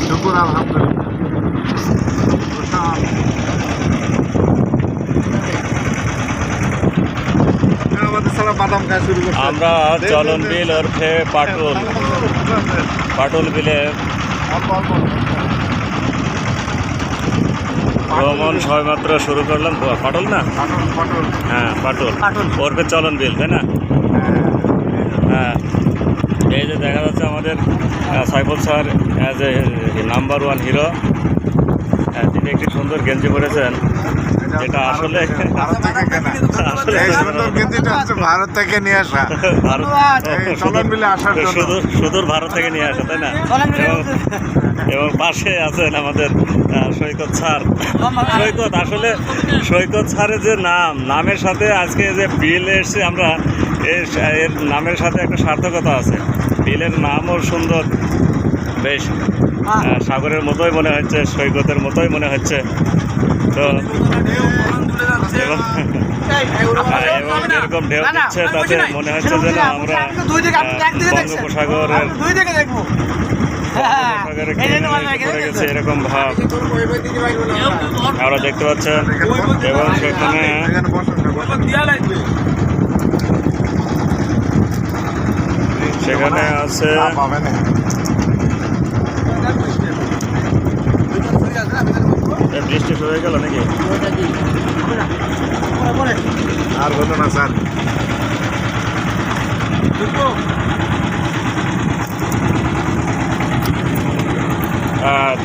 শুকুর আলহামদুলিল্লাহ আমরা চলন বিল ওরফে পাটুল। পাটুল বিলে ভ্রমণ সবেমাত্র শুরু করলাম। পাটল না? হ্যাঁ পাটুল। ওরফে চলন বিল তাই না হ্যাঁ এই যে দেখা যাচ্ছে আমাদের আহ, Saiful sir as a number one hero তিনি একটি সুন্দর গেঞ্জি পরেছেন যেটা আসলে ভারত থেকে কেনা আসলে এই সুন্দর গেঞ্জিটা হচ্ছে ভারত থেকে নিয়ে আসা। ভারত এই মিলে আসার সুদূর সুদূর ভারত থেকে নিয়ে আসা তাই না? এবং এবং পাশে আছেন আমাদের সৈকত স্যার। সৈকত আসলে সৈকত স্যারের যে নাম নামের সাথে আজকে যে বিল এসছে আমরা এর এর নামের সাথে একটা সার্থকতা আছে। বিলের নামও সুন্দর। বেশ সাগরের মতোই মনে হচ্ছে সৈকতের মতোই মনে হচ্ছে। তো এবং হ্যাঁ, এবং যেরকম ঢেউ দিচ্ছে তাতে মনে হচ্ছে যেন আমরা বঙ্গোপসাগরের হ্যাঁ, এরকম ভাব। আমরা দেখতে পাচ্ছেন এবং সেখানে সেখানে আছে বৃষ্টি শুরু হয়ে গেল নাকি? আর বলো না স্যার।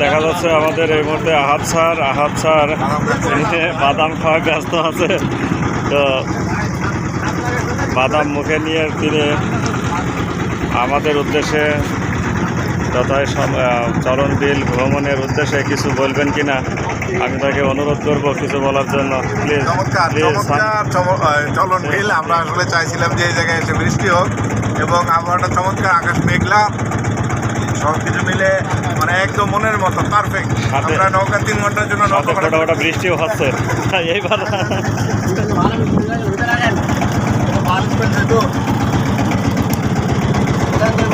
দেখা যাচ্ছে আমাদের এই মুহূর্তে আহাত স্যার আহাত স্যার। বাদাম খাওয়ায় ব্যস্ত আছে। তো বাদাম মুখে নিয়ে তিনি আমাদের উদ্দেশ্যে তথায় সম- চরণ বিল ভ্রমণের উদ্দেশ্যে কিছু বলবেন কি না আমি তাকে অনুরোধ করব কিছু বলার জন্য। প্লিজ চমৎকার প্লিজ চমৎকার চম- আহ, চলন বিল। আমরা আসলে চাইছিলাম যে এই জায়গায় এসে বৃষ্টি হোক এবং আবহাওয়াটা চমৎকার আকাশ মেঘলা। সব কিছু মিলে মানে একদম মনের মতো পারফেক্ট আমরা নৌকা তিন ঘণ্টার জন্য নৌকা বৃষ্টিও হচ্ছে। এইবার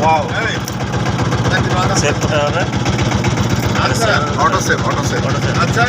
ওয়াও সেভ কোথায় হবে আচ্ছা auto save auto save auto save আচ্ছা